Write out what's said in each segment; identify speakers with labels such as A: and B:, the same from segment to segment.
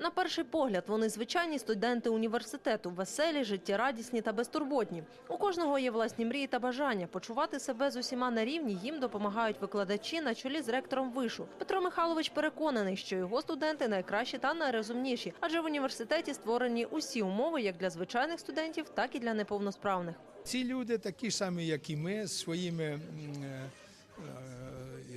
A: На перший погляд вони звичайні студенти університету, веселі, життєрадісні та безтурботні. У кожного є власні мрії та бажання. Почувати себе з усіма на рівні їм допомагають викладачі на чолі з ректором вишу. Петро Михайлович переконаний, що його студенти найкращі та найрозумніші, адже в університеті створені усі умови як для звичайних студентів, так і для неповносправних.
B: Ці люди такі самі, як і ми, з своїми е,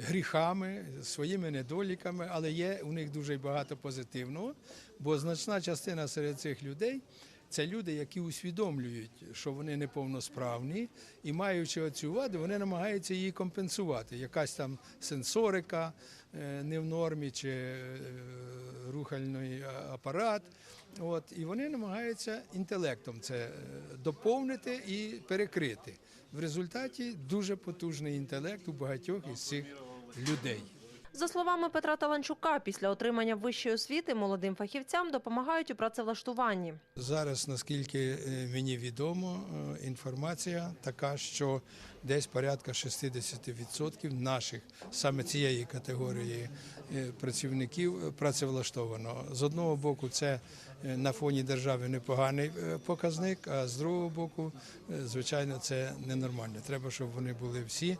B: гріхами, своїми недоліками, але є у них дуже багато позитивного, бо значна частина серед цих людей. Це люди, які усвідомлюють, що вони неповносправні, і маючи оцю ваду, вони намагаються її компенсувати. Якась там сенсорика е, не в нормі, чи е, рухальний апарат. От, і вони намагаються інтелектом це е, доповнити і перекрити. В результаті дуже потужний інтелект у багатьох із цих людей.
A: За словами Петра Таланчука, після отримання вищої освіти молодим фахівцям допомагають у працевлаштуванні.
B: Зараз, наскільки е, мені відомо, е, інформація така, що десь порядка 60% наших саме цієї категорії е, працівників працевлаштовано. З одного боку, це на фоні держави непоганий показник, а з другого боку, звичайно, це ненормально. Треба, щоб вони були всі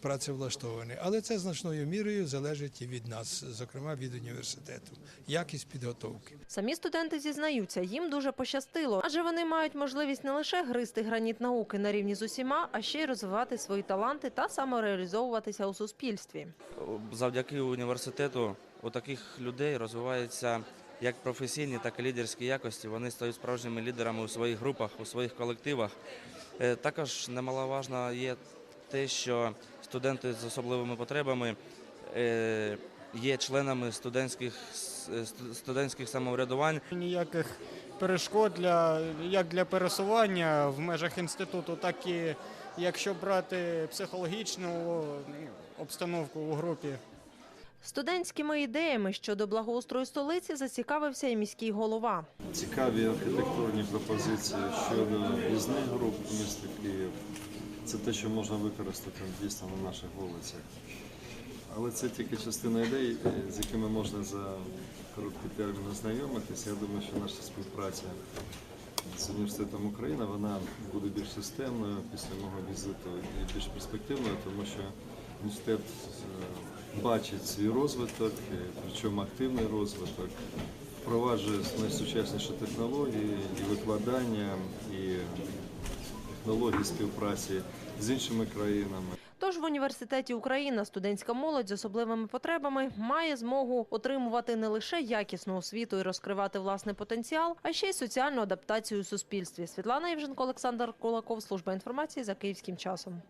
B: працевлаштовані. Але це значною мірою залежить і від нас, зокрема від університету. Якість підготовки.
A: Самі студенти зізнаються, їм дуже пощастило, адже вони мають можливість не лише гризти граніт науки на рівні з усіма, а ще й розвивати свої таланти та самореалізовуватися у суспільстві.
C: Завдяки університету у таких людей розвиваються як професійні, так і лідерські якості. Вони стають справжніми лідерами у своїх групах, у своїх колективах. Е, Також немаловажно є те, що студенти з особливими потребами є членами студентських, е, сту- студентських самоврядувань.
D: Ніяких перешкод для як для пересування в межах інституту, так і якщо брати психологічну обстановку у групі.
A: Студентськими ідеями щодо благоустрою столиці зацікавився і міський голова.
E: Цікаві архітектурні пропозиції щодо в'їзних груп міста Київ. Це те, що можна використати дійсно на наших вулицях. Але це тільки частина ідей, з якими можна за короткий термін ознайомитися. Я думаю, що наша співпраця з університетом України вона буде більш системною після мого візиту і більш перспективною, тому що університет е, бачить свій розвиток, е, причому активний розвиток, впроваджує найсучасніші технології і викладання, і технології співпраці з іншими країнами.
A: Тож в університеті Україна студентська молодь з особливими потребами має змогу отримувати не лише якісну освіту і розкривати власний потенціал, а ще й соціальну адаптацію у суспільстві. Світлана Євженко, Олександр Кулаков, служба інформації за київським часом.